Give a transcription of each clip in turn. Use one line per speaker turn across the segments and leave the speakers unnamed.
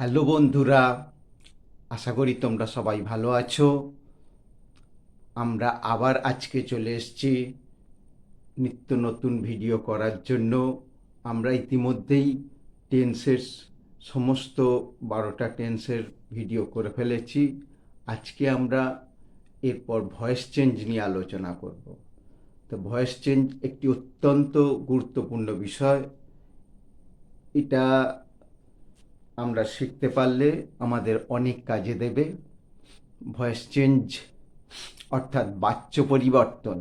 Hello বন্ধুরা, আশা করি তোমরা সবাই ভালো আছো। আমরা আবার আজকে চলে এসেছি নিত্য নতুন ভিডিও করার জন্য। আমরা ইতিমধ্যেই টেন্সের সমস্ত বারোটা টেন্সের ভিডিও করে ফেলেছি। আজকে আমরা এরপর ভয়েস চেঞ্জ নিয়ে আলোচনা করব। তো ভয়েস চেঞ্জ একটি অত্যন্ত গুরুত্বপূর্ণ বিষয়। এটা আমরা শিখতে পারলে আমাদের অনেক কাজে দেবে। ভয়েস চেঞ্জ, অর্থাৎ বাচ্য পরিবর্তন।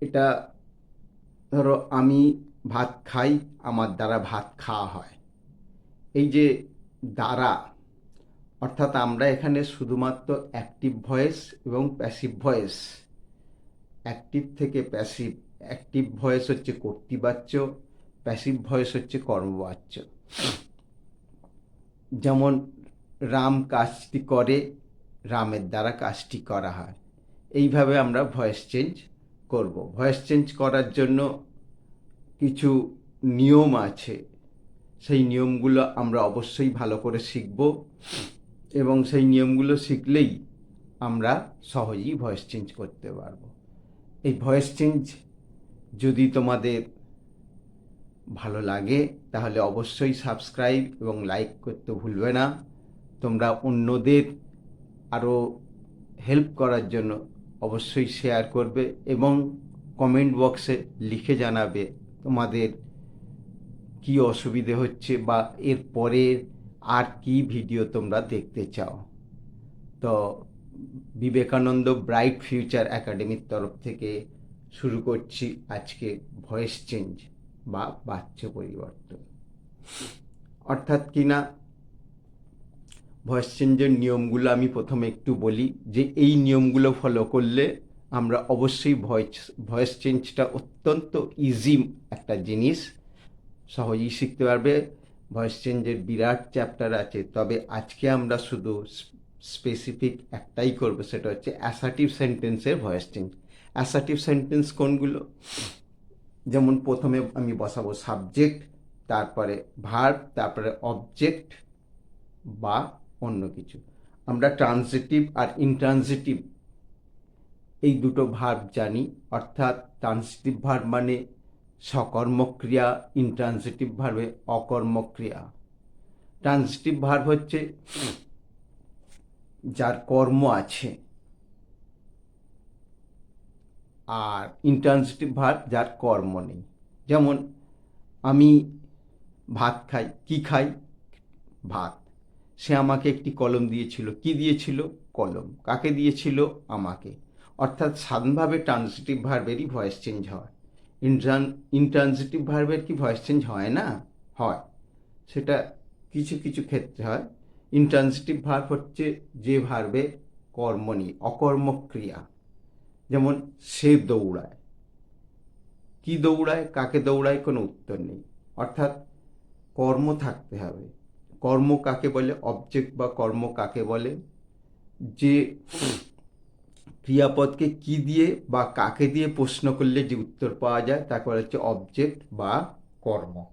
এটা ধরো আমি ভাত খাই, আমার দ্বারা ভাত খাওয়া হয়। এই যে দ্বারা, অর্থাৎ আমরা এখানে শুধুমাত্র অ্যাক্টিভ ভয়েস এবং প্যাসিভ ভয়েস অ্যাক্টিভ থেকে প্যাসিভ অ্যাক্টিভ ভয়েস হচ্ছে কর্তৃবাচ্য প্যাসিভ ভয়েস হচ্ছে কর্মবাচ্য। যেমন রাম কাজটি করে, রামের দ্বারা কাজটি করা হয়। এইভাবে আমরা ভয়েস চেঞ্জ করব। ভয়েস চেঞ্জ করার জন্য কিছু নিয়ম আছে। সেই নিয়মগুলো আমরা অবশ্যই ভালো করে শিখব এবং সেই নিয়মগুলো শিখলেই আমরা সহজেই ভয়েস চেঞ্জ করতে পারব। এই ভয়েস চেঞ্জ যদি তোমাদের ভালো লাগে, তাহলে অবশ্যই সাবস্ক্রাইব এবং লাইক করতে ভুলবে না। তোমরা অন্যদের আরও হেল্প করার জন্য অবশ্যই শেয়ার করবে এবং কমেন্ট বক্সে লিখে জানাবে তোমাদের কি অসুবিধে হচ্ছে বা এর পরে আর কি ভিডিও তোমরা দেখতে চাও। তো বিবেকানন্দ ব্রাইট ফিউচার একাডেমির তরফ থেকে শুরু করছি আজকে ভয়েস চেঞ্জ। বা বাচ্য পরিবর্তন। অর্থাৎ কিনা ভয়েস চেঞ্জের নিয়মগুলো আমি প্রথমে একটু বলি যে এই নিয়মগুলো ফলো করলে আমরা অবশ্যই ভয়েস ভয়েস চেঞ্জটা অত্যন্ত ইজি একটা জিনিস। সহজেই শিখতে পারবে। ভয়েস চেঞ্জের বিরাট চ্যাপ্টার আছে। তবে আজকে আমরা শুধু স্পেসিফিক একটাই করব, সেটা হচ্ছে অ্যাসাটিভ সেন্টেন্সের ভয়েস চেঞ্জ। অ্যাসাটিভ সেন্টেন্স কোনগুলো? যেমন প্রথমে আমি বসাবো সাবজেক্ট তারপরে ভার্ব তারপরে অবজেক্ট বা অন্য কিছু। আমরা ট্রানজিটিভ আর ইনট্রানজিটিভ এই দুটো ভার্ব জানি, অর্থাৎ ট্রানজিটিভ ভার্ব মানে সকর্মক্রিয়া ইনট্রানজিটিভ ভার্বে অকর্মক্রিয়া। ট্রানজিটিভ ভার্ব হচ্ছে যার কর্ম আছে। আর ইন্টার্নসিটিভ ভার্ব যার কর্ম নেই। যেমন আমি ভাত খাই, কি খাই? ভাত। সে আমাকে একটি কলম দিয়েছিল। কি দিয়েছিল? কলম। কাকে দিয়েছিল? আমাকে। অর্থাৎ সাধারণভাবে ট্রান্সিটিভ ভার্বেরই ভয়েস চেঞ্জ হয়। ইন্ট্রান ইন্ট্রান্সিটিভ ভার্বের কি ভয়েস চেঞ্জ হয় না? হয়। সেটা কিছু কিছু ক্ষেত্রে হয়। ইন্ট্রান্সিটিভ ভার্ব হচ্ছে যে ভার্বে কর্ম নেই, অকর্মক্রিয়া। যেমন সে দৌড়ায়। কি দৌড়ায়, কাকে দৌড়ায়, কোনো উত্তর নেই। অর্থাৎ কর্ম থাকতে হবে। কর্ম কাকে বলে? অবজেক্ট বা কর্ম কাকে বলে? যে ক্রিয়াপদকে কি দিয়ে বা কাকে দিয়ে প্রশ্ন করলে যে উত্তর পাওয়া যায়, তাকে বলা হচ্ছে অবজেক্ট বা কর্ম।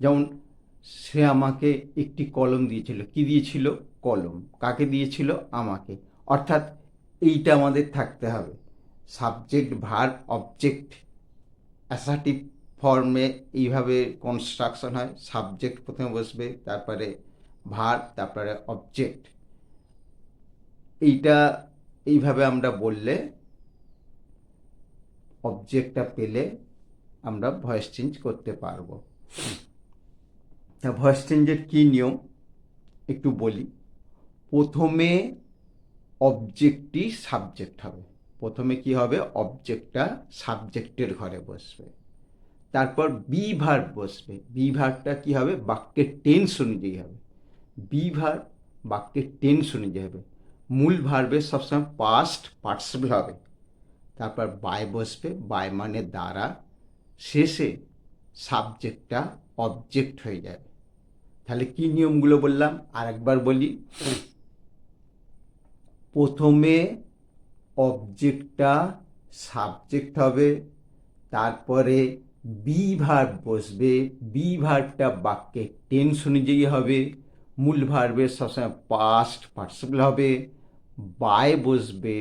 যেমন সে আমাকে একটি কলম দিয়েছিল। কি দিয়েছিল? কলম। কাকে দিয়েছিল? আমাকে। অর্থাৎ এইটা আমাদের থাকতে হবে। সাবজেক্ট ভার অবজেক্ট অ্যাসাটিভ ফর্মে এইভাবে কনস্ট্রাকশন হয়। সাবজেক্ট প্রথমে বসবে, তারপরে ভার তারপরে অবজেক্ট এইটা এইভাবে আমরা বললে অবজেক্টটা পেলে আমরা ভয়েস চেঞ্জ করতে পারব। ভয়েস চেঞ্জের কী নিয়ম? একটু বলি। প্রথমে অবজেক্টই সাবজেক্ট হবে। প্রথমে কি হবে? অবজেক্টটা সাবজেক্টের ঘরে বসবে। তারপর বি ভার্ব বসবে। বি ভার্বটা কি হবে? বাক্যের টেন্স অনুযায়ী হবে। বি ভার্ব বাক্যের টেন্স অনুযায়ী হবে। মূল ভার্বের সবসময় পাস্ট পার্টিসিপল হবে। তারপর বাই বসবে। বাই মানে দ্বারা। শেষে সাবজেক্টটা অবজেক্ট হয়ে যাবে। তাহলে কি নিয়মগুলো বললাম? আরেকবার বলি। প্রথমে অবজেক্টটা সাবজেক্ট হবে, তারপরে বি ভার্ব বসবে বি ভার্বটা বাক্যের টেন্স অনুযায়ী হবে, মূল ভার্বের সবসময় পাস্ট পার্টিসিপল হবে বায় বসবে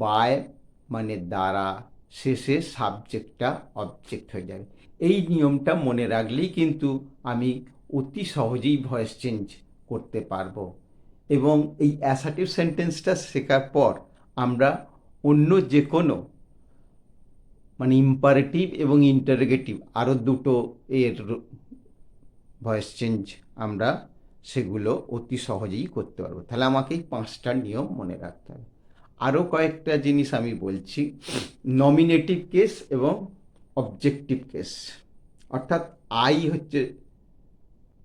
বায় মানে দ্বারা শেষে সাবজেক্টটা অবজেক্ট হয়ে যাবে। এই নিয়মটা মনে রাখলেই কিন্তু আমি অতি সহজেই ভয়েস চেঞ্জ করতে পারব। এবং এই অ্যাসার্টিভ সেন্টেন্সটা শেখার পর আমরা অন্য যে কোনো মানে ইম্পারেটিভ এবং ইন্টারোগেটিভ আরও দুটো এর ভয়েস চেঞ্জ আমরা সেগুলো অতি সহজেই করতে পারব। তাহলে আমাকে এই পাঁচটা নিয়ম মনে রাখতে হবে। আরও কয়েকটা জিনিস আমি বলছি। নমিনেটিভ কেস এবং অবজেক্টিভ কেস অর্থাৎ আই হচ্ছে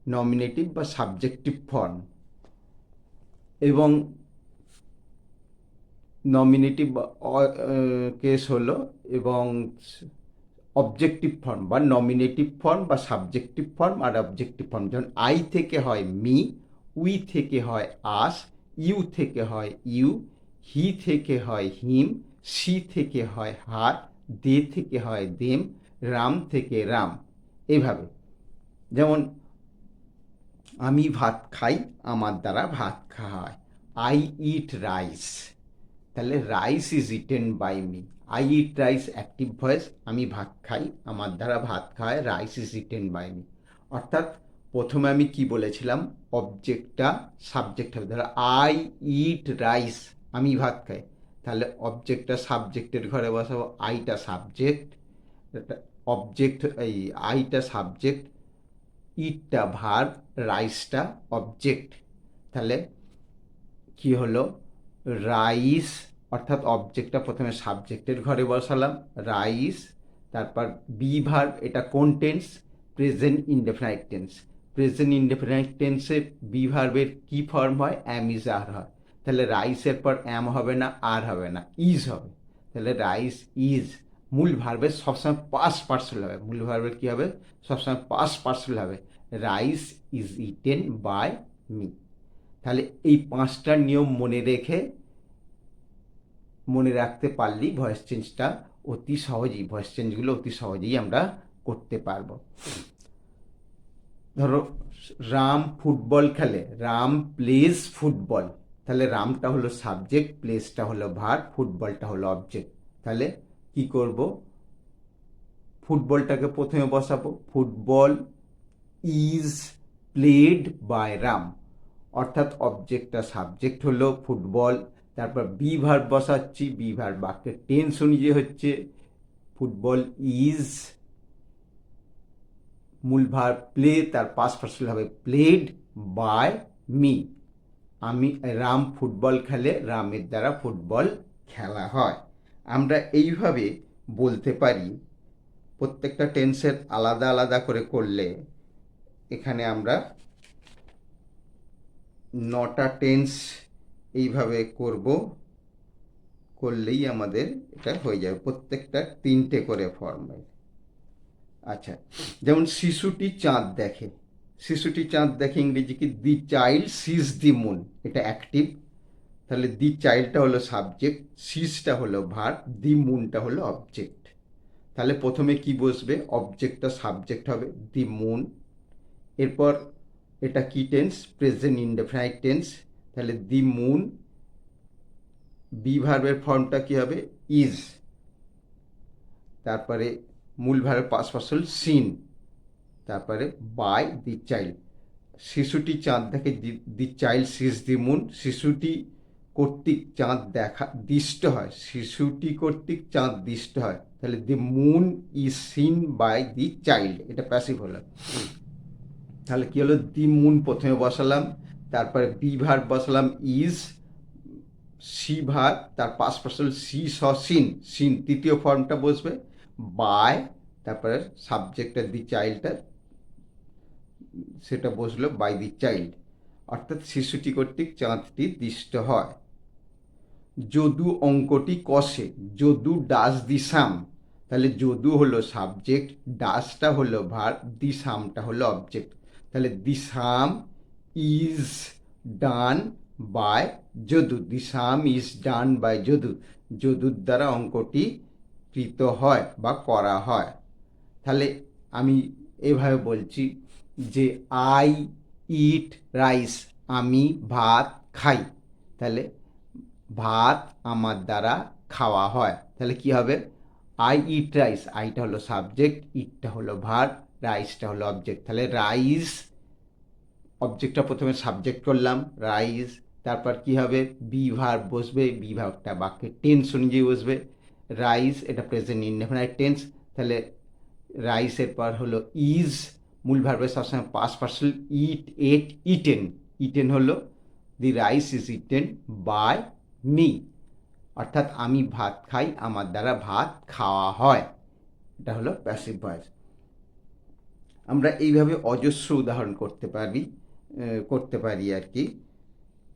নমিনেটিভ বা সাবজেক্টিভ ফর্ম এবং নমিনেটিভ কেস হলো এবং অবজেক্টিভ ফর্ম বা নমিনেটিভ ফর্ম বা সাবজেক্টিভ ফর্ম আর অবজেক্টিভ ফর্ম যেমন আই থেকে হয় মি উই থেকে হয় আস ইউ থেকে হয় ইউ হি থেকে হয় হিম সি থেকে হয় হার দে থেকে হয় দেম রাম থেকে রাম এভাবে। যেমন, আমি ভাত খাই, আমার দ্বারা ভাত খাওয়া হয়। আই ইট রাইস তাহলে rice is eaten by me I eat rice active voice আমি ভাত খাই, আমার দ্বারা ভাত খাওয়ায় rice is eaten by me অর্থাৎ প্রথমে আমি কি বলেছিলাম? অবজেক্টটা সাবজেক্ট হবে। ধরো আই ইট রাইস আমি ভাত খাই। তাহলে অবজেক্টটা সাবজেক্টের ঘরে বসাবো। আইটা সাবজেক্ট অবজেক্ট এই আইটা সাবজেক্ট ইটটা ভার রাইসটা অবজেক্ট তাহলে কি হলো? রাইস, অর্থাৎ অবজেক্টটা প্রথমে সাবজেক্টের ঘরে বসালাম, রাইস, তারপর বি ভার্ব এটা কোন tense present indefinite tense present indefinite টেন্সে বি ভার্বের কী ফর্ম হয়? অ্যাম ইজ আর হয়। তাহলে রাইসের পর অ্যাম হবে না আর হবে না ইজ হবে। তাহলে রাইস ইজ মূল ভার্বের সবসময় পাস পার্সেল হবে। মূল ভার্বের কী হবে? সবসময় পাস পার্সেল হবে। Rice is eaten by me তাহলে এই পাঁচটা নিয়ম মনে রেখে, মনে রাখতে পারলেই ভয়েস চেঞ্জটা অতি সহজেই ভয়েস চেঞ্জগুলো অতি সহজেই আমরা করতে পারব। ধরো, রাম ফুটবল খেলে, রাম প্লেস ফুটবল তাহলে রামটা হলো সাবজেক্ট প্লেসটা হলো ভার ফুটবলটা হলো অবজেক্ট তাহলে কি করব? ফুটবলটাকে প্রথমে বসাবো। Football is played by Ram অর্থাৎ অবজেক্টটা সাবজেক্ট হলো ফুটবল তারপর বি ভার বসাচ্ছি বি ভার বাক্যের টেন্স অনুযায়ী হচ্ছে ফুটবল ইজ মূল ভার প্লে তার পাস পার্সেল হবে প্লেড বাই মি আমি রাম ফুটবল খেলে রামের দ্বারা ফুটবল খেলা হয়। আমরা এইভাবে বলতে পারি, প্রত্যেকটা টেন্সের আলাদা আলাদা করে করলে এখানে আমরা নটা টেন্স এইভাবে করব, করলেই আমাদের এটা হয়ে যাবে। প্রত্যেকটা তিনটে করে ফর্মাল আচ্ছা যেমন শিশুটি চাঁদ দেখে। শিশুটি চাঁদ দেখে ইংরেজি কি? The child sees the moon এটা অ্যাক্টিভ। তাহলে দি চাইল্ডটা হলো সাবজেক্ট সিজটা হলো ভার দি মুনটা হলো অবজেক্ট তাহলে প্রথমে কি বসবে? অবজেক্টটা সাবজেক্ট হবে, দি মুন এরপর এটা কি টেন্স প্রেজেন্ট ইনডেফিনাইট টেন্স তাহলে দি মুন বি ভার্বের ফর্মটা কি হবে? ইজ তারপরে মূল ভার্বের পাস ফসল সিন তারপরে বাই দি চাইল্ড শিশুটি চাঁদ দেখে দি চাইল্ড সিজ দি মুন শিশুটি কর্তৃক চাঁদ দেখা, দৃষ্ট হয়। শিশুটি কর্তৃক চাঁদ দৃষ্ট হয়। তাহলে the moon is seen by the child এটা প্যাসিভ হলো। তাহলে কি হলো? দি মুন প্রথমে বসালাম, তারপরে বি ভার বসালাম ইজ, সি ভার, তার পাঁচ participle see saw, seen seen, তৃতীয় ফর্মটা বসবে, বাই, তারপরে সাবজেক্টের দি চাইল্ডটা, সেটা বসল বাই দি চাইল্ড। অর্থাৎ শিশুটি কর্তৃক চাঁদটি দৃষ্ট হয়। যদু অঙ্কটি কষে, যদু ডাস দি সাম, তাহলে যদু হলো সাবজেক্ট, ডাসটা হলো ভার, দি সামটা হলো অবজেক্ট। তাহলে the sum is done by Jadu. The sum is done by Jadu. যদুর দ্বারা অঙ্কটি কৃত হয় বা করা হয়। তাহলে আমি এভাবে বলছি যে আই ইট রাইস আমি ভাত খাই। তাহলে ভাত আমার দ্বারা খাওয়া হয়। তাহলে কি হবে? আই ইট রাইস আইটা হলো সাবজেক্ট ইটটা হলো ভাত রাইসটা হলো অবজেক্ট তাহলে রাইস অবজেক্টটা প্রথমে সাবজেক্ট করলাম রাইস তারপর কি হবে? বি ভার্ব বসবে বি ভার্বটা বাক্যে টেন্স অনুযায়ী বসবে। রাইস এটা প্রেজেন্ট ইনডেফিনাইট টেন্স তাহলে রাইসের পর হলো ইজ মূল ভার্বের সবসময় past participle eat ate eaten eaten হলো the rice is eaten by me অর্থাৎ আমি ভাত খাই, আমার দ্বারা ভাত খাওয়া হয়। এটা হলো প্যাসিভ ভয়েস আমরা এইভাবে অজস্র উদাহরণ করতে পারি করতে পারি আর কি।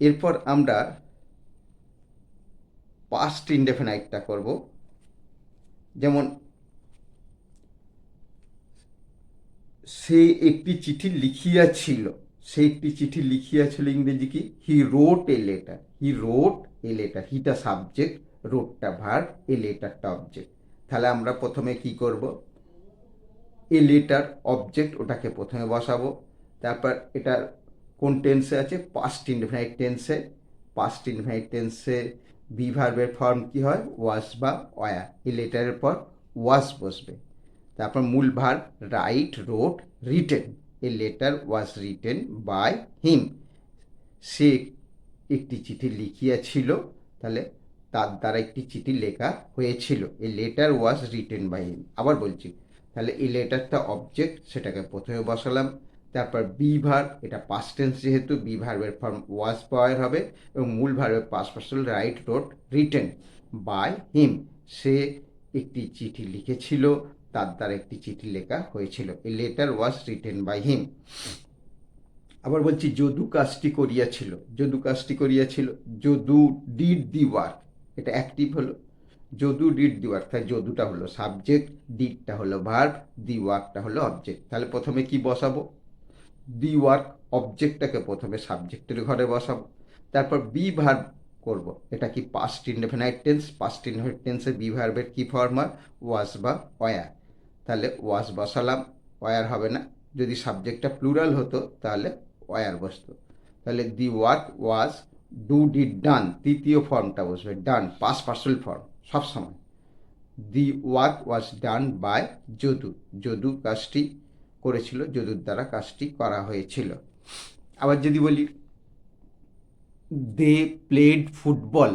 এরপর আমরা পাস্ট ইনডেফিনাইটটা করব। যেমন, সে একটি চিঠি লিখিয়াছিল, সে একটি চিঠি লিখিয়াছিল ইংরেজি কি? He wrote a letter he wrote a letter হিটা subject রোটটা ভার এ লেটারটা অবজেক্ট তাহলে আমরা প্রথমে কি করব? এ লেটার অবজেক্ট ওটাকে প্রথমে বসাবো। তারপর এটার কোন টেন্সে আছে? পাস্ট ইনডিফিনাইট টেন্সে পাস্ট ইনডিফিনাইট টেন্সে বি ভার্বের ফর্ম কি হয়? ওয়াস বা ওয়া এই লেটারের পর ওয়াস বসবে। তারপর মূল verb write wrote written a letter was written by him সে একটি চিঠি লিখিয়াছিল। তাহলে তার দ্বারা একটি চিঠি লেখা হয়েছিল। A letter was written by him আবার বলছি তাহলে এই লেটারটা অবজেক্ট সেটাকে প্রথমে বসালাম। তারপর বি ভার্ব এটা পাস্ট টেন্স যেহেতু বি ভার্বের ফর্ম ওয়াজ পাওয়ার হবে এবং মূল ভার্বের past participle write wrote written by him সে একটি চিঠি লিখেছিল, তার দ্বারা একটি চিঠি লেখা হয়েছিল। এই letter was written by him আবার বলছি, যদু কাজটি করিয়াছিল। যদু কাজটি করিয়াছিল, যদু ডিড দি ওয়ার্ক এটা অ্যাক্টিভ হলো। যদু ডিড দি ওয়ার্ক তাই যদুটা হলো সাবজেক্ট ডিডটা হলো ভার্ব দি ওয়ার্কটা হলো অবজেক্ট তাহলে প্রথমে কি বসাবো? দি ওয়ার্ক অবজেক্টটাকে প্রথমে সাবজেক্টের ঘরে বসাবো। তারপর বি ভার্ব করব। এটা কি past indefinite tense past indefinite টেন্সে বি ভার্বের কি ফর্ম হয় ওয়াজ বা ওয়ার তাহলে ওয়াজ বসালাম ওয়ার হবে না। যদি সাবজেক্টটা প্লুরাল হতো, তাহলে ওয়ার বসতো। তাহলে the work was do did done তৃতীয় ফর্মটা বসবে ডান পাস পার্সেল ফর্ম সবসময় the work was done by Jadu. Jadu কাজটি করেছিল, যদুর দ্বারা কাজটি করা হয়েছিল। আবার যদি বলি they played football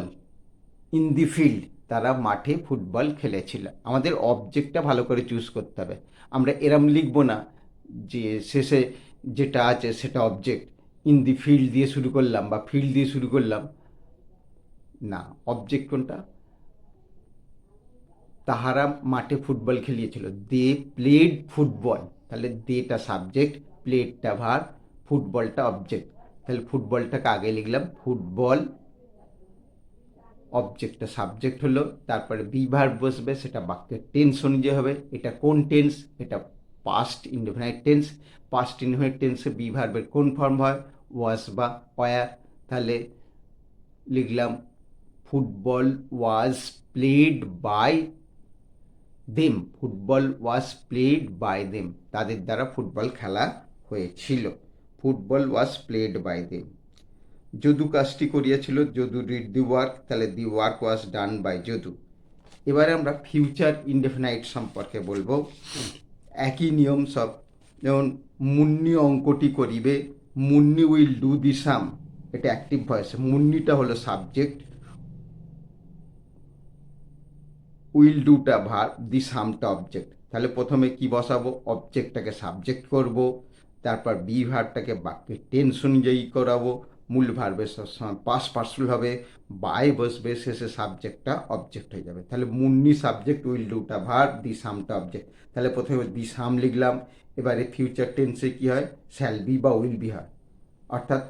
in the field তারা মাঠে ফুটবল খেলেছিল। আমাদের অবজেক্টটা ভালো করে চুজ করতে হবে। আমরা এরম লিখব না যে শেষে যেটা আছে সেটা অবজেক্ট ইন দি ফিল্ড দিয়ে শুরু করলাম বা ফিল্ড দিয়ে শুরু করলাম। না অবজেক্ট কোনটা? তাহারা মাঠে ফুটবল খেলিয়েছিল। They played football. তাহলে দেটা সাবজেক্ট, প্লেডটা ভার, ফুটবলটা অবজেক্ট তাহলে ফুটবলটাকে আগে লিখলাম, ফুটবল অবজেক্টটা সাবজেক্ট হলো, তারপরে বি ভার্ব বসবে, সেটা বাক্যের টেন্স অনুযায়ী হবে। এটা কোন টেন্স এটা past indefinite tense past indefinite টেন্সে বি ভার্বের কোন ফর্ম হয়? ওয়াস বা ওয়ার তাহলে লিখলাম, football was played by them football was played by them তাদের দ্বারা ফুটবল খেলা হয়েছিল। Football was played by them Jadu কাজটি করিয়াছিল যদু ডিড দি ওয়ার্ক তাহলে the work was done by Jadu. এবারে আমরা ফিউচার ইনডেফিনাইট সম্পর্কে বলব। একই নিয়ম সব, যেমন মুন্নি অঙ্কটি করিবে, Munni will do the sum এটা অ্যাক্টিভ ভয়েস মুন্নিটা হলো সাবজেক্ট উইল ডুটা ভার দি সামটা অবজেক্ট তাহলে প্রথমে কি বসাবো? অবজেক্টটাকে সাবজেক্ট করব। তারপর বি ভার্বটাকে বাক্যের টেন্স অনুযায়ী করাবো। মূল ভার্বের সবসময় পাস পার্সেল হবে। বাই বসবে, শেষে সাবজেক্টটা অবজেক্ট হয়ে যাবে। তাহলে মুন্নি সাবজেক্ট উইল ডুটা ভার দি সামটা অবজেক্ট তাহলে প্রথমে দি সাম লিখলাম। এবারে ফিউচার টেন্সে কি হয়? শ্যাল বি বা উইল বি হয়। অর্থাৎ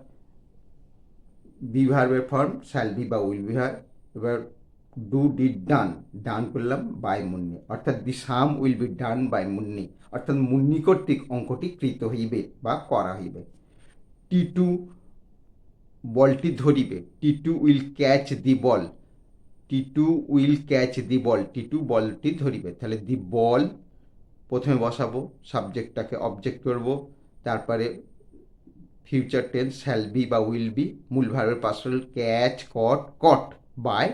বি ভার্বের ফর্ম শ্যাল বি বা উইল বি হয়। এবার ডু ডিড ডান ডান করলাম বাই মুন্নি। অর্থাৎ the sum will be done by Munni. অর্থাৎ মুন্নি কর্তৃক অঙ্কটি কৃত হইবে বা করা হইবে। টি টু বলটি ধরিবে। Titu will catch the ball Titu will catch the ball Titu বলটি ধরিবে। তাহলে দি বল প্রথমে বসাবো সাবজেক্টটাকে অবজেক্ট করব, তারপরে ফিউচার টেন্স শ্যাল বি বা উইল বি মূল ভার্বের participle catch caught caught by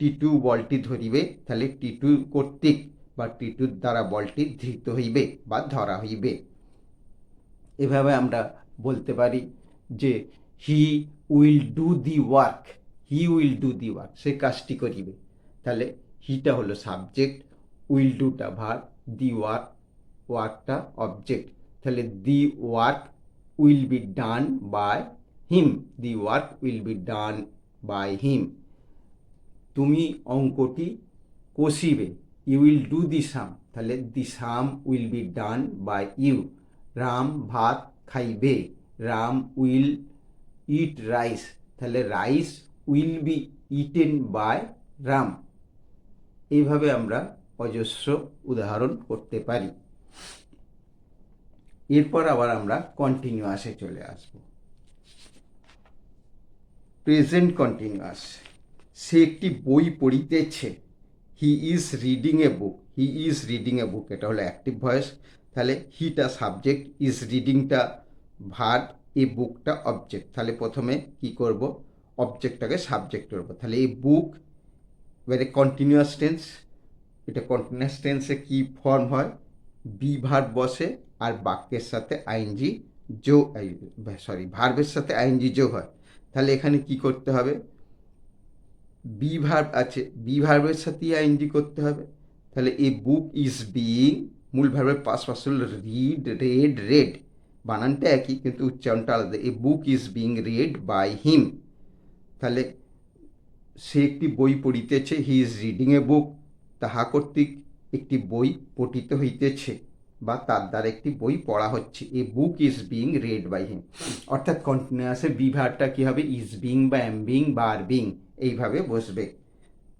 Titu Titu বলটি ধরিবে, তাহলে টিটু কর্তৃক বা টি টুর দ্বারা বলটি ধৃত হইবে বা ধরা হইবে। এভাবে আমরা বলতে পারি যে he will do the work he will do the work সে কাজটি করিবে। তাহলে হিটা হলো সাবজেক্ট উইল ডুটা ভার দি ওয়ার্ক ওয়ার্কটা অবজেক্ট তাহলে the work will be done by him the work will be done by him তুমি অঙ্কটি কষিবে। You will do the sum তাহলে the sum will be done by you Ram ভাত খাইবে। Ram will eat rice তাহলে rice will be eaten by Ram. এইভাবে আমরা অজস্র উদাহরণ করতে পারি। এরপর আবার আমরা কন্টিনিউয়াসে চলে আসব। প্রেজেন্ট কন্টিনিউয়াস সে একটি বই পড়িতেছে। He is reading a book he is reading a book এটা হলো অ্যাক্টিভ ভয়েস তাহলে হিটা সাবজেক্ট ইজ রিডিংটা ভার এই বুকটা অবজেক্ট তাহলে প্রথমে কি করব? অবজেক্টটাকে সাবজেক্ট করব তাহলে এই বুক এবারে কন্টিনিউয়াস টেন্স এটা কন্টিনিউয়াস টেন্সে কি ফর্ম হয়? বি ভার্ব বসে আর বাক্যের সাথে আইনজি যোগ সরি ভার্বের সাথে আইনজি যোগ হয়। তাহলে এখানে কি করতে হবে? বি ভার্ব আছে বি ভার্বের সাথে আইনজি করতে হবে। তাহলে এ বুক ইজ বিইং মূল ভার্বের পাশ পাশল রিড রেড রেড বানানটা একই, কিন্তু উচ্চারণটা আলাদা। A book is being read by him তাহলে সে একটি বই পড়িতেছে হি ইজ রিডিং এ বুক তাহা কর্তৃক একটি বই পঠিত হইতেছে বা তার দ্বারা একটি বই পড়া হচ্ছে। A book is being read by him অর্থাৎ কন্টিনিউয়াসে বিভারটা কী হবে? ইজ বিং বা এম বিং বা আর বিং এইভাবে বসবে।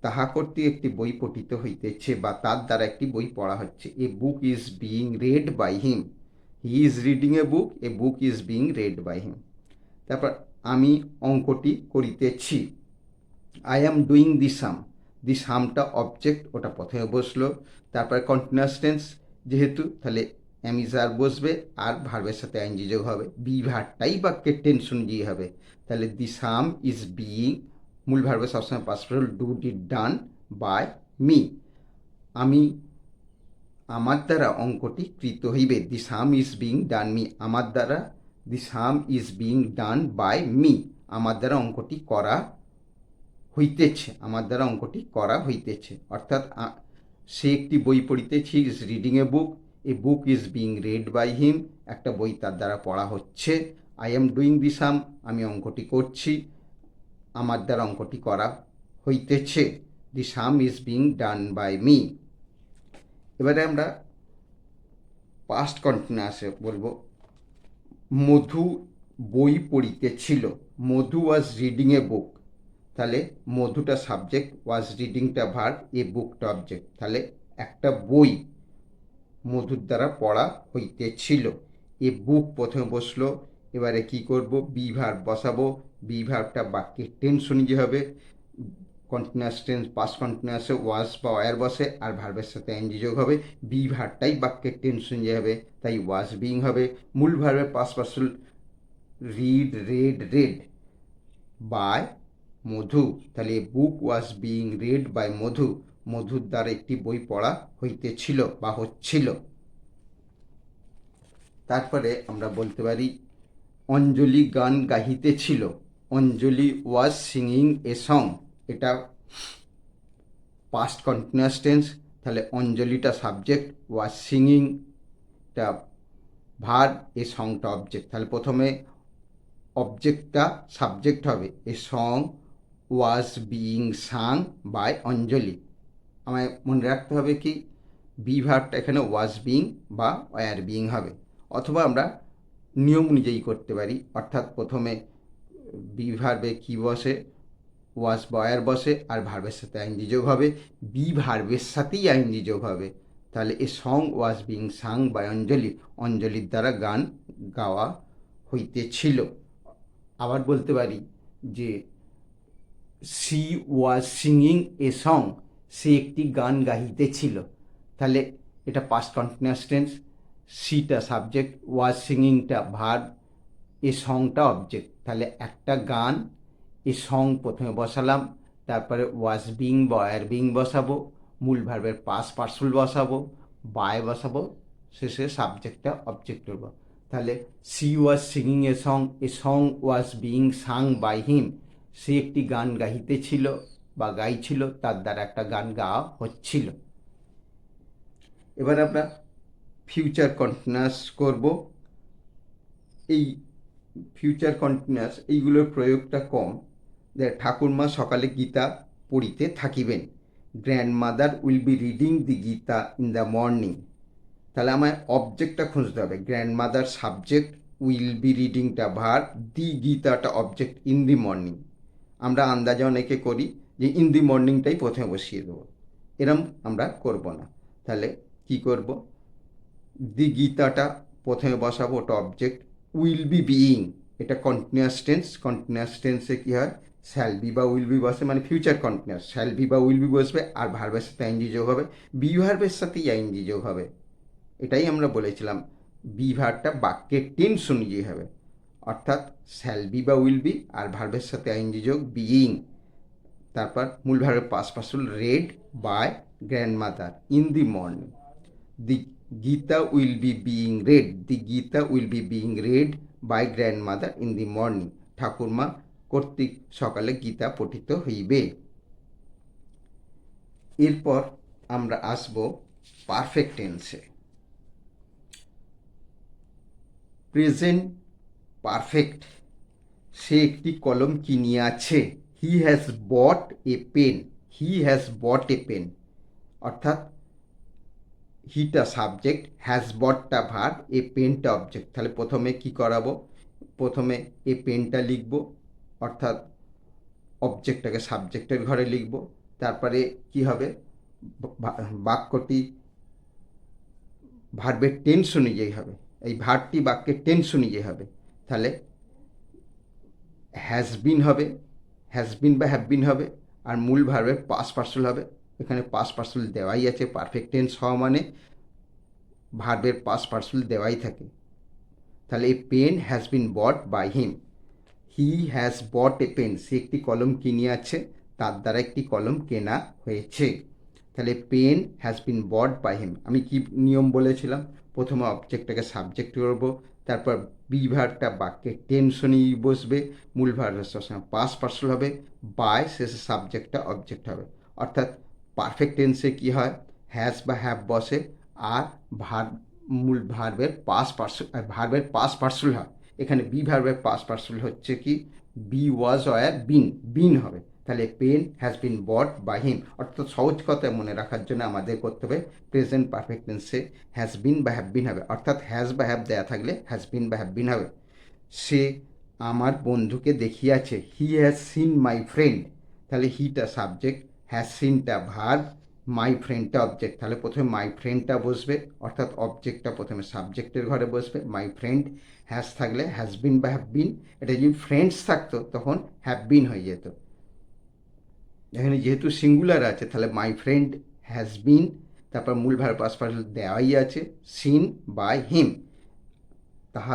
তাহা কর্তৃক একটি বই পঠিত হইতেছে বা তার দ্বারা একটি বই পড়া হচ্ছে। A book is being read by him he is reading a book a book is being read by him তারপর আমি অঙ্কটি করিতেছি। I am doing the sum the সামটা object ওটা প্রথমে বসল। তারপরে কন্টিনিউয়াস টেন্স যেহেতু তাহলে অ্যামিজার বসবে আর ভার্বের সাথে আইনজি যোগ হবে। বি ভারটাই বাক্যের টেন্স অনুযায়ী হবে। তাহলে দি সাম ইজ বিইং মূল ভার্বে সবসময় পাসফল do did done by me আমি আমার দ্বারা অঙ্কটি কৃত হইবে। The sum is being done me আমার দ্বারা the sum is being done by me আমার দ্বারা অঙ্কটি করা হইতেছে। আমার দ্বারা অঙ্কটি করা হইতেছে। অর্থাৎ সে একটি বই পড়িতেছি is reading a book a book is being read by him একটা বই তার দ্বারা পড়া হচ্ছে। I am doing the sum আমি অঙ্কটি করছি। আমার দ্বারা অঙ্কটি করা হইতেছে। The sum is being done by me এবারে আমরা পাস্ট কন্টিনিউয়াসে বলব, মধু বই পড়িতেছিল। মধু ওয়াজ রিডিং এ বুক তাহলে মধুটা সাবজেক্ট ওয়াজ রিডিংটা ভার এ বুকটা অবজেক্ট তাহলে একটা বই মধুর দ্বারা পড়া হইতেছিল। এ বুক প্রথমে বসল এবারে কি করব? বি ভার বসাবো। বি ভারটা বাক্যের টেন্স অনুযায়ী হবে কন্টিনিউয়াস টেন্স পাস কন্টিনিউয়াসে ওয়াজ বা ওয়ার বসে আর ভার্বের সাথে এনজি যোগ হবে। বি ভারটাই বাক্যের টেন্স অনুযায়ী হবে, তাই ওয়াজ বিং হবে। মূল ভার্বের পাস পাসুল read read read by Madhu. তাহলে book was being read by Madhu. মধুর দ্বারা একটি বই পড়া হইতেছিল বা হচ্ছিল। তারপরে আমরা বলতে পারি অঞ্জলি গান গাহিতেছিল। Anjali was singing a song এটা পাস্ট কন্টিনিউয়াস টেন্স তাহলে অঞ্জলিটা সাবজেক্ট ওয়াজ সিঙ্গিংটা ভার এ সংটা অবজেক্ট তাহলে প্রথমে অবজেক্টটা সাবজেক্ট হবে। A song was being sung by Anjali. আমায় মনে রাখতে হবে কি বি ভার্বটা এখানে ওয়াজ বিং বা ওয়ার বিং হবে। অথবা আমরা নিয়ম অনুযায়ী করতে পারি। অর্থাৎ প্রথমে বি ভার্বে কি বসে? ওয়াজ বয়ার বসে আর ভার্বের সাথে আইনজি যোগ হবে। বি ভার্বের সাথেই আইনজি যোগ হবে। তাহলে a song was being sung by Anjali. অঞ্জলির দ্বারা গান গাওয়া হইতেছিল আবার বলতে পারি যে she was singing a song সে একটি গান গাহিতেছিল। তাহলে এটা পাস্ট কন্টিনিউয়াস টেন্স সিটা সাবজেক্ট ওয়াজ সিঙ্গিংটা ভার্ব এ সংটা অবজেক্ট তাহলে একটা গান এ সং প্রথমে বসালাম, তারপরে ওয়াজ বিং বয়ার বিং বসাবো, মূল ভার্বের পাস পার্সুল বসাবো বায় বসাবো, শেষে সাবজেক্টটা অবজেক্ট করব। তাহলে she was singing a song a song was being sung by him সে একটি গান গাইতেছিল বা গাইছিল, তার দ্বারা একটা গান গাওয়া হচ্ছিল। এবার আমরা ফিউচার কন্টিনিউয়াস করব। এই ফিউচার কন্টিনিউয়াস এইগুলোর প্রয়োগটা কম। ঠাকুরমা সকালে গীতা পড়িতে থাকিবেন। Grandmother will be reading the Gita in the morning তাহলে আমায় অবজেক্টটা খুঁজতে হবে। Grandmother subject will be রিডিংটা ভার দি গীতাটা অবজেক্ট ইন দি মর্নিং আমরা আন্দাজে অনেকে করি যে ইন দি মর্নিংটাই প্রথমে বসিয়ে দেবো। এরম আমরা করব না। তাহলে কি করব? দি গীতাটা প্রথমে বসাবো, ওটা অবজেক্ট উইল বি বিইং এটা কন্টিনিউয়াস টেন্স কন্টিনিউয়াস টেন্সে কী হয়? শ্যাল বি বা উইল বি বসে মানে ফিউচার কন্টিনিউয়াস শ্যাল বি বা উইল বি বসবে, আর ভার্বের সাথে আইনজি যোগ হবে বি ভার্বের সাথেই আইনজি যোগ হবে। এটাই আমরা বলেছিলাম বি ভার্বটা বাক্যের টেন্স অনুযায়ী হবে। অর্থাৎ শ্যাল বি বা উইল বি আর ভার্বের সাথে আইনজি যোগ বিইং তারপর মূল ভার্বের পাস পাসুল read by grandmother in the morning the Gita will be being read the Gita will be being read by grandmother in the morning ঠাকুরমা কর্তৃক সকালে গীতা পঠিত হইবে এরপর আমরা আসব পারফেক্ট টেন্সে প্রেজেন্ট পারফেক্ট সে একটি কলম কিনিয়াছে he has bought a pen he has bought a pen অর্থাৎ হিটা সাবজেক্ট হ্যাজ বটটা ভার এ পেনটা অবজেক্ট তাহলে প্রথমে কি করাবো? প্রথমে এ পেনটা লিখব, অর্থাৎ অবজেক্টটাকে সাবজেক্টের ঘরে লিখব। তারপরে কি হবে? বাক্যটি ভার্বের টেন্স অনুযায়ী হবে। এই ভার্বটি বাক্যের টেন্স অনুযায়ী হবে। তাহলে হ্যাজ বিন হবে হ্যাজ বিন বা হ্যাভ বিন হবে, আর মূল ভার্বের পাস পার্সেল হবে। এখানে পাস পার্সেল দেওয়াই আছে পারফেক্ট টেন্স হওয়া মানে ভার্বের পাস পার্সেল দেওয়াই থাকে। তাহলে এই pen has been bought by him he has bought a pen সে একটি কলম কিনে আছে, তার দ্বারা একটি কলম কেনা হয়েছে। তাহলে pen has been bought by him আমি কি নিয়ম বলেছিলাম? প্রথমে অবজেক্টটাকে সাবজেক্ট করব, তারপর বি ভার্বটা বাক্যে টেনশনই বসবে, মূল ভার্বের সবসময় পাস পার্সেল হবে বাই শেষে সাবজেক্টটা অবজেক্ট হবে। অর্থাৎ পারফেক্ট টেন্সে কি হয়? হ্যাজ বা হ্যাভ বসে, আর ভার মূল ভার্বের পাস পার্সেল ভার্বের পাস পার্সেল হয়। এখানে বি ভার্বের পাস পার্সেল হচ্ছে কি? বি ওয়াজ অয়ার বিন বিন হবে। তাহলে পেন হ্যাজ বিন বট বা হিম অর্থাৎ সহজ কথায় মনে রাখার জন্য আমাদের করতে হবে প্রেজেন্ট পারফেক্ট টেন্সে হ্যাজ বিন বা হ্যাভ বিন হবে। অর্থাৎ হ্যাজ বা হ্যাভ দেয়া থাকলে হ্যাজ বিন বা হ্যাভ বিন হবে। সে আমার বন্ধুকে দেখিয়াছে। He has seen my friend তাহলে হিটা সাবজেক্ট হ্যাজ সিনটা ভার্ব মাই ফ্রেন্ডটা অবজেক্ট তাহলে প্রথমে মাই ফ্রেন্ডটা বসবে, অর্থাৎ অবজেক্টটা প্রথমে সাবজেক্টের ঘরে বসবে। মাই ফ্রেন্ড হ্যাজ থাকলে হ্যাজ বিন বা হ্যাভ বিন এটা যদি ফ্রেন্ডস থাকতো, তখন হ্যাভ বিন হয়ে যেত। এখানে যেহেতু সিঙ্গুলার আছে, তাহলে মাই ফ্রেন্ড হ্যাজ বিন তারপর মূল ভার পাস দেওয়াই আছে সিন বাই হিম তাহা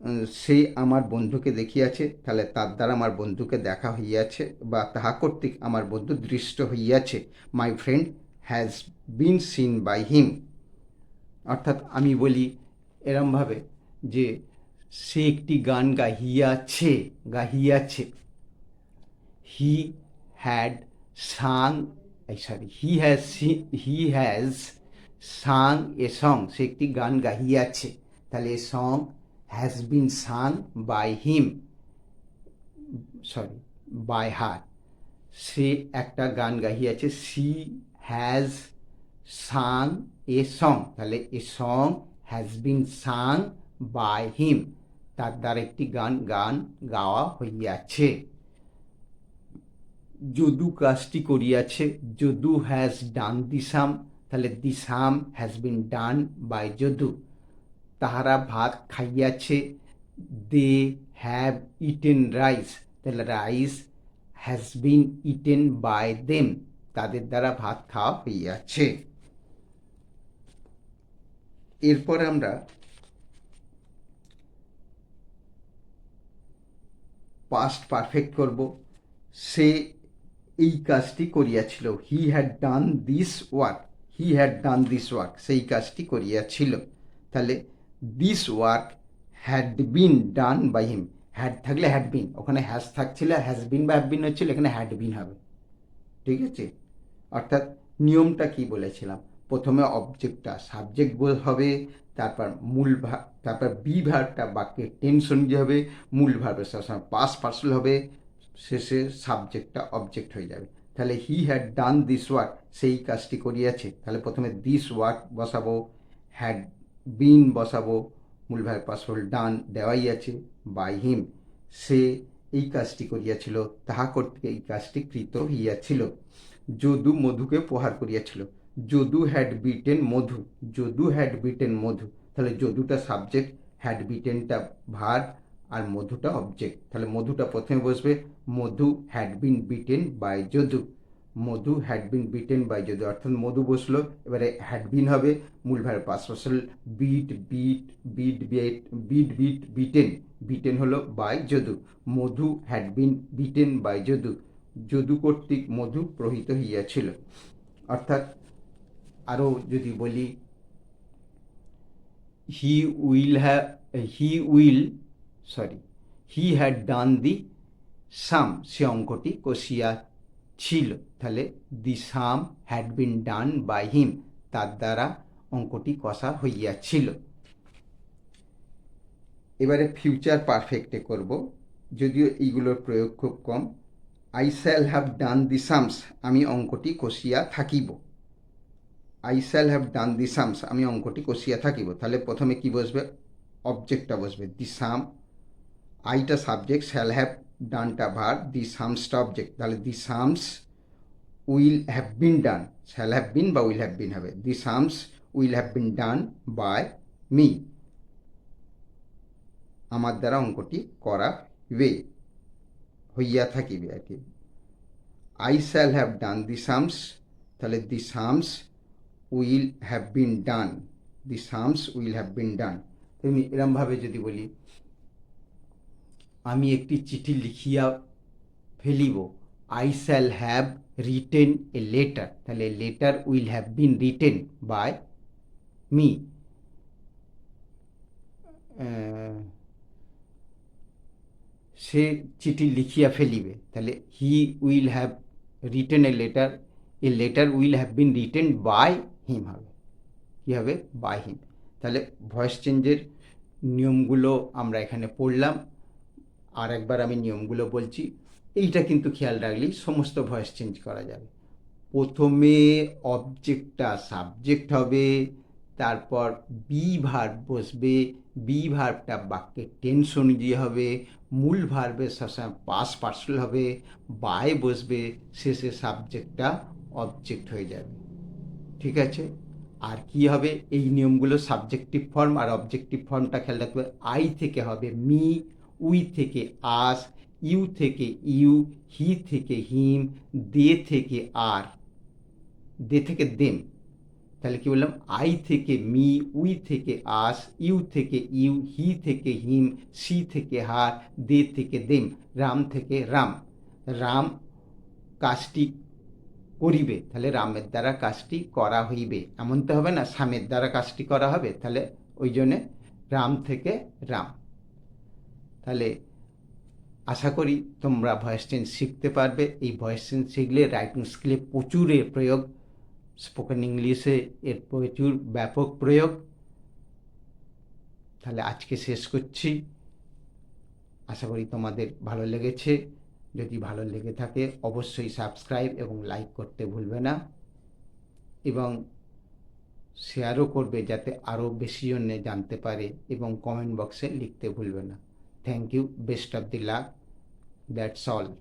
উম, সে আমার বন্ধুকে দেখিয়াছে তাহলে তার দ্বারা আমার বন্ধুকে দেখা হইয়াছে বা তাহা কর্তৃক আমার বন্ধু দৃষ্ট হইয়াছে। My friend has been seen by him অর্থাৎ আমি বলি এরমভাবে যে সে একটি গান গাহিয়াছে গাহিয়াছে। He had sung sorry he has he has sung a song সে একটি গান গাহিয়াছে। তাহলে a song has been sung by him sorry by her সে একটা গান গাহিয়াছে she has sung a song তাহলে a song has been sung by him তার দ্বারা একটি গান গান গাওয়া হইয়াছে। যদু কাজটি করিয়াছে, যদু হ্যাজ ডান দিসাম তাহলে the sum has been done by Jadu. তাহারা ভাত খাইয়াছে। দে হ্যাভ ইটেন রাইস তাহলে rice has been eaten by them তাদের দ্বারা ভাত খাওয়া হইয়াছে। এরপর আমরা পাস্ট পারফেক্ট করব। সে এই কাজটি করিয়াছিল। He had done this work he had done this work সেই কাজটি করিয়াছিল। তাহলে this work had been done by him had থাকলে হ্যাড বিন ওখানে হ্যাজ থাকছিল হ্যাজ বিন বা হ্যাভ বিন হচ্ছিল, এখানে হ্যাড বিন হবে। ঠিক আছে? অর্থাৎ নিয়মটা কি বলেছিলাম? প্রথমে অবজেক্টটা সাবজেক্ট হবে, তারপর মূল ভাব তারপর বি ভার্বটা বাক্যে টেনশন দিয়ে হবে, মূল ভার্বের সবসময় পাস পার্সেল হবে, শেষে সাবজেক্টটা অবজেক্ট হয়ে যাবে। তাহলে he had done this work সেই কাজটি করিয়াছে। তাহলে প্রথমে দিস ওয়ার্ক বসাবো। হ্যাড বিন বসাবো, মূল ভার্ব পাসফল ডান দেওয়াই আছে, বাই হিম। সে এই কাজটি করিয়াছিল, তাহা কর্তৃক এই কাজটি কৃত হইয়াছিল। যদু মধুকে প্রহার করিয়াছিল। Jadu had beaten Madhu, Jadu had beaten Madhu. তাহলে যদুটা সাবজেক্ট হ্যাড বিটেনটা ভার আর মধুটা অবজেক্ট তাহলে মধুটা প্রথমে বসবে, Madhu had been beaten by Jadu. Madhu had been beaten by Jadu অর্থাৎ মধু বসল, এবারে হ্যাড বিন হবে। মূল ভার পাস ফসল beat beat beat beat beat beat beaten beaten হলো by Jadu Madhu had been beaten by Jadu Jadu কর্তৃক মধু প্রহিত হইয়াছিল। অর্থাৎ আরও যদি বলি he will have he will sorry he had done the sum সে অঙ্কটি কষিয়া ছিল। তাহলে the some had been done by him তার দ্বারা অঙ্কটি কষা হইয়াছিল। এবারে ফিউচার পারফেক্টে করব। যদিও এইগুলোর প্রয়োগ খুব কম। I shall have done the sums আমি অঙ্কটি কষিয়া থাকিব। I shall have done the sums আমি অঙ্কটি কষিয়া থাকিব। তাহলে প্রথমে কি বসবে? অবজেক্টটা বসবে। দি সাম আইটা সাবজেক্ট শ্যাল হ্যাভ ডানটা ভার দি সামসটা অবজেক্ট তাহলে the sums will have been done shall have been বা উইল হ্যাভ বিন হবে। The sums will have been done by me আমার দ্বারা অঙ্কটি করা বে হইয়া থাকিবে আর কি। I shall have done the sums তাহলে the sums will have been done the sums will have been done তেমনি এরমভাবে যদি বলি আমি একটি চিঠি লিখিয়া ফেলিব। I shall have written a letter তাহলে letter will have been written by me সে চিঠি লিখিয়া ফেলিবে। তাহলে he will have written a letter a letter will have been written by him হবে। কী হবে? বাই হিম তাহলে ভয়েস চেঞ্জের নিয়মগুলো আমরা এখানে পড়লাম। আর একবার আমি নিয়মগুলো বলছি, এইটা কিন্তু খেয়াল রাখলেই সমস্ত ভয়েস চেঞ্জ করা যাবে। প্রথমে অবজেক্টটা সাবজেক্ট হবে, তারপর বি ভার্ব বসবে বি ভার্বটা বাক্যে টেন্স অনুযায়ী হবে, মূল ভার্বের সবসময় পাস পার্সেল হবে বাই বসবে, শেষে সাবজেক্টটা অবজেক্ট হয়ে যাবে। ঠিক আছে? আর কি হবে? এই নিয়মগুলো সাবজেক্টিভ ফর্ম আর অবজেক্টিভ ফর্মটা খেয়াল রাখবে। আই থেকে হবে মি উই থেকে আস, ইউ থেকে ইউ, হি থেকে হিম, দে থেকে আর। দে থেকে দেম। তাহলে কি বললাম? আই থেকে মি, উই থেকে আস, ইউ থেকে ইউ, হি থেকে হিম, সি থেকে হার, দে থেকে দেম, রাম থেকে রাম। রাম কাজটি করিবে, তাহলে রামের দ্বারা কাজটি করা হইবে। এমন তো হবে না, স্বামের দ্বারা কাজটি করা হবে, তাহলে ওই জন্যে রাম থেকে রাম। তাহলে আশা করি তোমরা ভয়েস চেঞ্জ শিখতে পারবে। এই ভয়েস চেঞ্জ শিখলে রাইটিং স্কিলে প্রচুর এর প্রয়োগ স্পোকেন ইংলিশে এর প্রচুর ব্যাপক প্রয়োগ। তাহলে আজকে শেষ করছি। আশা করি তোমাদের ভালো লেগেছে। যদি ভালো লেগে থাকে অবশ্যই সাবস্ক্রাইব এবং লাইক করতে ভুলবে না। এবং শেয়ারও করবে যাতে আরও বেশি জনে জানতে পারে এবং কমেন্ট বক্সে লিখতে ভুলবে না। Thank you. Best of the luck. That's all.